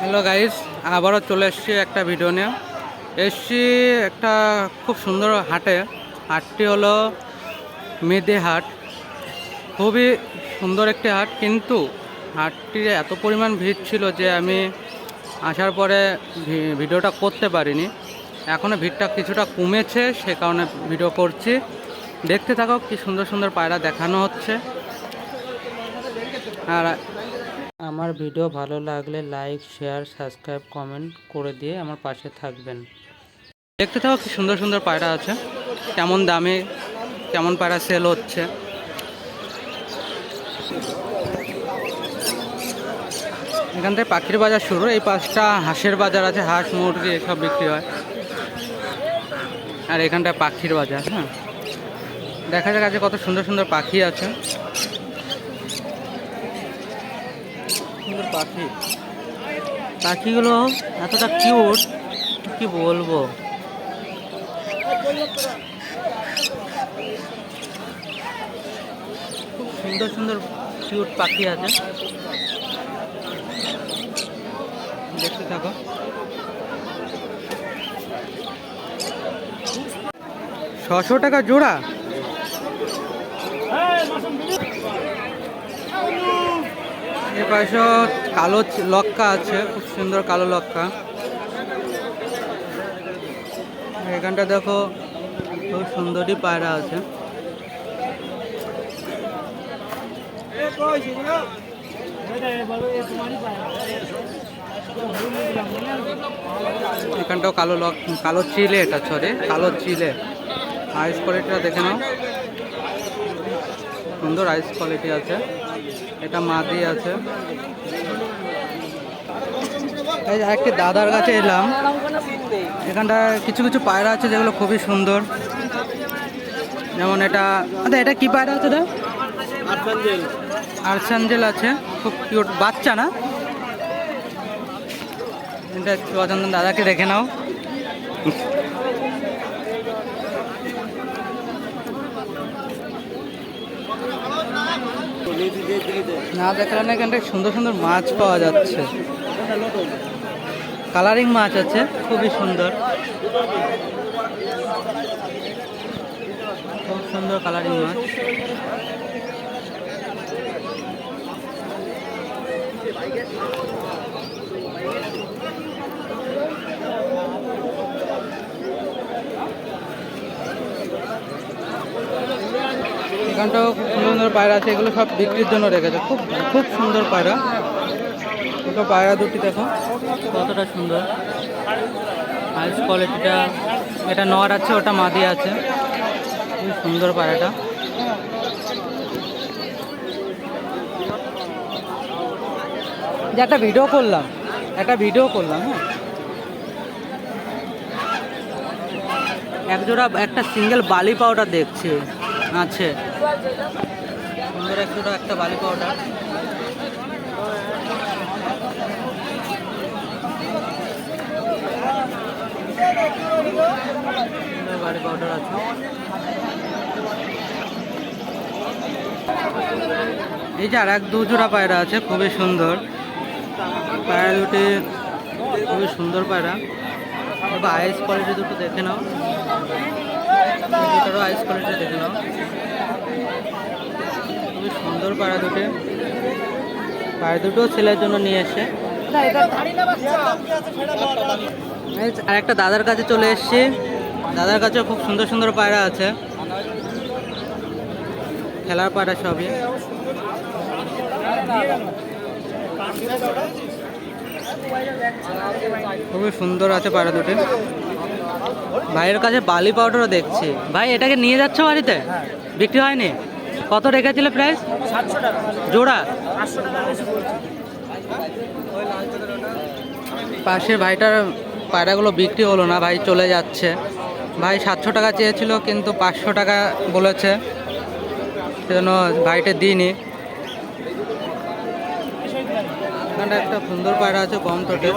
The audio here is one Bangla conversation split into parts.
হ্যালো গাইস, আবারও চলে এসেছি একটা ভিডিও নিয়ে। এসছি একটা খুব সুন্দর হাটে। হাটটি হলো মেদে হাট। খুবই সুন্দর একটি হাট, কিন্তু হাটটির এত পরিমাণ ভিড় ছিল যে আমি আসার পরে ভিডিওটা করতে পারিনি। এখনও ভিড়টা কিছুটা কমেছে, সে কারণে ভিডিও করছি। দেখতে থাকো কি সুন্দর সুন্দর পায়রা দেখানো হচ্ছে। আর আমার ভিডিও ভালো লাগলে লাইক, শেয়ার, সাবস্ক্রাইব, কমেন্ট করে দিয়ে আমার পাশে থাকবেন। দেখতে থাকো কি সুন্দর সুন্দর পায়রা আছে। কেমন দামে, কেমন পায়রা সেল হচ্ছে। এখান থেকে পাখির বাজার শুরু। এই পাঁচটা হাঁসের বাজার আছে, হাঁস, মুরগি এসব বিক্রি হয়। আর এখানটায় পাখির বাজার হ্যাঁ। দেখা যাক আছে কত সুন্দর সুন্দর পাখি আছে। পাখি। পাখিগুলো এতটা কিউট কি বলব? সুন্দর সুন্দর কিউট পাখি আছে। দেখতে থাকো। ছশো টাকা জোড়া? এ পাশে কালো লক্কা আছে, খুব সুন্দর কালো লক্কা। এখানটা দেখো, খুব সুন্দরই পায়রা আছে। এখানটাও কালো লক কালো চিলে এটা সরি কালো চিলে। আইস কোয়ালিটিটা দেখে নাও। সুন্দর আইস কোয়ালিটি আছে। এটা মাদি আছে। এই আরেকটি দাদার কাছে এলাম। এখানটা কিছু কিছু পায়রা আছে যেগুলো খুবই সুন্দর। যেমন এটা আচ্ছা এটা কি পায়রা আছে এটা আর্সাঞ্জেল আছে, খুব কিউট বাচ্চা না? এটা একটু দাদাকে দেখে নাও। না দেখলে না এখানটায় সুন্দর সুন্দর মাছ পাওয়া যাচ্ছে। কালারিং মাছ আছে, খুবই সুন্দর। খুব সুন্দর কালারিং মাছ। এখানটাও খুব সুন্দর পায়রা আছে, এগুলো সব বিক্রির জন্য রেখেছে। খুব খুব সুন্দর পায়রা। দুটো পায়রা দুটি দেখো। কতটা সুন্দর। আইস কোয়ালিটিটা এটা নর আছে ওটা মাদি আছে। খুব সুন্দর পায়রাটা। যে একটা ভিডিও করলাম একটা ভিডিও করলাম হ্যাঁ। একজোড়া একটা সিঙ্গেল বালি পাউডার দেখছি আছে। সুন্দর একজোড়া একটা বালি পাউডার বালি পাউডার আছে এই যে আর এক দু জোড়া পায়রা আছে, খুবই সুন্দর। পায়রা দুটি খুবই সুন্দর পায়রা। এবার আইস কোয়ালিটি দুটো দেখে নাও। দুটোরও আইস কোয়ালিটি দেখে নাও। খুবই সুন্দর পায়রা দুটি। পায়রা দুটো ছেলের জন্য নিয়ে এসে আর একটা দাদার কাছে চলে এসেছি। দাদার কাছে খুব সুন্দর সুন্দর পায়রা আছে। খেলার পায়রা সবই। খুবই সুন্দর আছে পায়রা দুটি। ভাইয়ের কাছে বালি পাউডারও দেখছি। ভাই এটাকে নিয়ে যাচ্ছ বাড়িতে? বিক্রি হয়নি? কত রেখেছিলে প্রাইস জোড়া? পাশের ভাইটার পায়রাগুলো বিক্রি হলো না, ভাই চলে যাচ্ছে। ভাই সাতশো টাকা চেয়েছিল, কিন্তু পাঁচশো টাকা বলেছে। সেজন্য ভাইটা দিইনি। এখানটা একটা সুন্দর পায়রা আছে, কম টোটে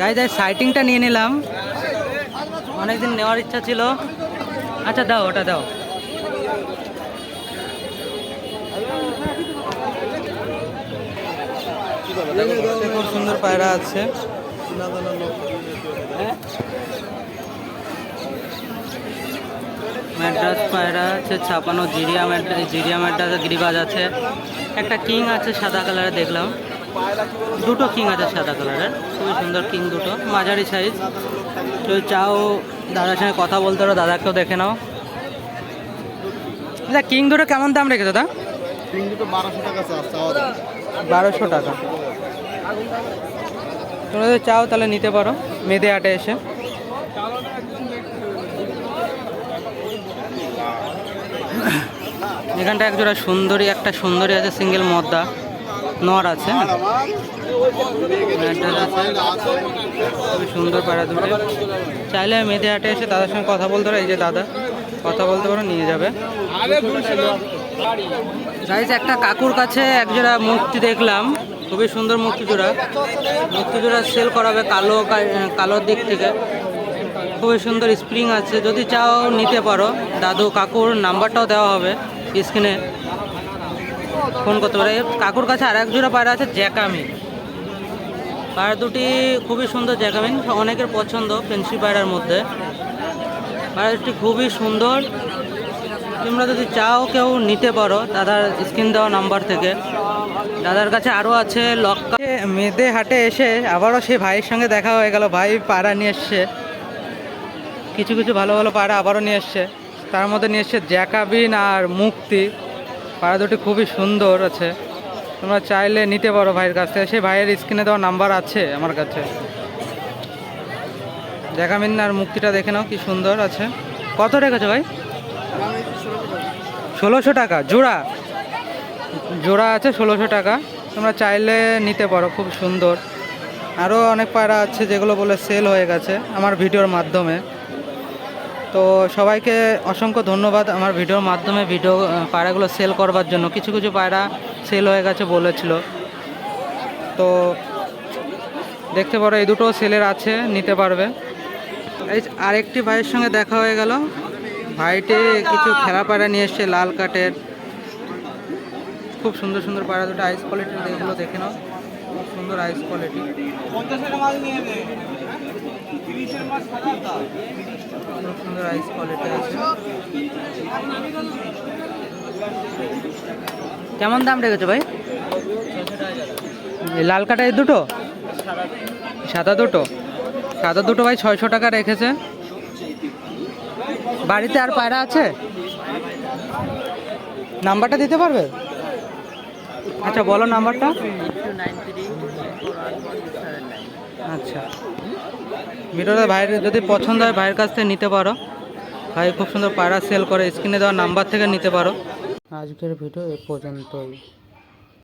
গাই যাই সাইটিংটা নিয়ে নিলাম। অনেকদিন নেওয়ার ইচ্ছা ছিল। আচ্ছা দাও, ওটা দাও। খুব সুন্দর পায়রা আছে। ম্যাড্রাস পায়রা আছে, ছাপানো জিরিয়া ম্যাড্রাস জিরিয়া ম্যাড্রাস গিরিবাজ আছে। একটা কিং আছে সাদা কালারের দেখলাম। দুটো কিং আছে সাদা কালারের। খুবই সুন্দর কিং দুটো, মাঝারি সাইজ তো চাও দাদার সঙ্গে কথা বলতে পারো, দাদাকেও দেখে নাও। দাদা, কিং দুটো কেমন দাম রেখেছো, দাদা? তিন দুটো বারোশো টাকা বারোশো টাকা। তোমরা যদি চাও তাহলে নিতে পারো, মেদে আটে এসে। এখানটা একজোড়া সুন্দরী, একটা সুন্দরী আছে সিঙ্গেল মদ্দা। নর আছে ম্যাড্রাস খুবই সুন্দর পাড়া দুটো। চাইলে মেদে হাটে এসে দাদার সঙ্গে কথা বলতে পারো, এই যে দাদা, কথা বলতে পারো, নিয়ে যাবে। গাইজ একটা কাকুর কাছে একজোড়া মূর্তি দেখলাম। খুবই সুন্দর মূর্তি জোড়া। মূর্তি জোড়া সেল করাবে কালো কালোর দিক থেকে। খুবই সুন্দর স্প্রিং আছে। যদি চাও নিতে পারো। দাদু কাকুর নাম্বারটাও দেওয়া হবে স্ক্রিনে ফোন করতে পারে। কাকুর কাছে আর এক জোড়া পায়রা আছে, জ্যাকামি। পায়রা দুটি খুবই সুন্দর জ্যাকামিন অনেকের পছন্দ পেন্সি পায়রার মধ্যে। পায়রা দুটি খুবই সুন্দর। তোমরা যদি চাও কেউ নিতে পারো দাদার স্ক্রিন দেওয়া নাম্বার থেকে। দাদার কাছে আরও আছে লক্কা মেদে হাটে এসে আবারও সেই ভাইয়ের সঙ্গে দেখা হয়ে গেল, ভাই পাড়া নিয়ে এসছে। কিছু কিছু ভালো ভালো পাড়া আবারও নিয়ে এসছে। তার মধ্যে নিয়ে এসছে জ্যাকাবিন আর মুক্তি। পাড়া দুটি খুবই সুন্দর আছে। তোমরা চাইলে নিতে পারো ভাইয়ের কাছ থেকে। সেই ভাইয়ের স্ক্রিনে দেওয়া নাম্বার আছে আমার কাছে। জ্যাকাবিন আর মুক্তিটা দেখে নাও কি সুন্দর আছে। কত রেখেছো ভাই? ষোলোশো টাকা, জোড়া। জোড়া আছে ষোলোশো টাকা। তোমরা চাইলে নিতে পারো, খুব সুন্দর। আরও অনেক পায়রা আছে যেগুলো বলে সেল হয়ে গেছে আমার ভিডিওর মাধ্যমে। তো সবাইকে অসংখ্য ধন্যবাদ আমার ভিডিওর মাধ্যমে ভিডিও পায়রাগুলো সেল করবার জন্য। কিছু কিছু পায়রা সেল হয়ে গেছে বলেছিল। তো দেখতে পারো, এই দুটো সেলের আছে, নিতে পারবে। এই আরেকটি ভাইয়ের সঙ্গে দেখা হয়ে গেল। ভাইটি কিছু খেলা পায়রা নিয়ে এসছে লাল কাঠের খুব সুন্দর সুন্দর পায়রা দুটো আইস কোয়ালিটির এগুলো দেখে নাও। খুব সুন্দর আইস কোয়ালিটি খুব সুন্দর আইস কোয়ালিটি আছে। কেমন দাম রেখেছো ভাই? লাল কাটা দুটো? সাদা দুটো। সাদা দুটো ভাই ছয়শো টাকা রেখেছে। বাড়িতে আর পায়রা আছে? নাম্বারটা দিতে পারবে? আচ্ছা বলো নাম্বারটা। আচ্ছা। ভিডিওটা ভাইয়ের যদি পছন্দ হয়, ভাইয়ের কাছ থেকে নিতে পারো। ভাই খুব সুন্দর পায়রা সেল করে স্ক্রিনে দেওয়া নাম্বার থেকে নিতে পারো। আজকের ভিডিও এ পর্যন্তই।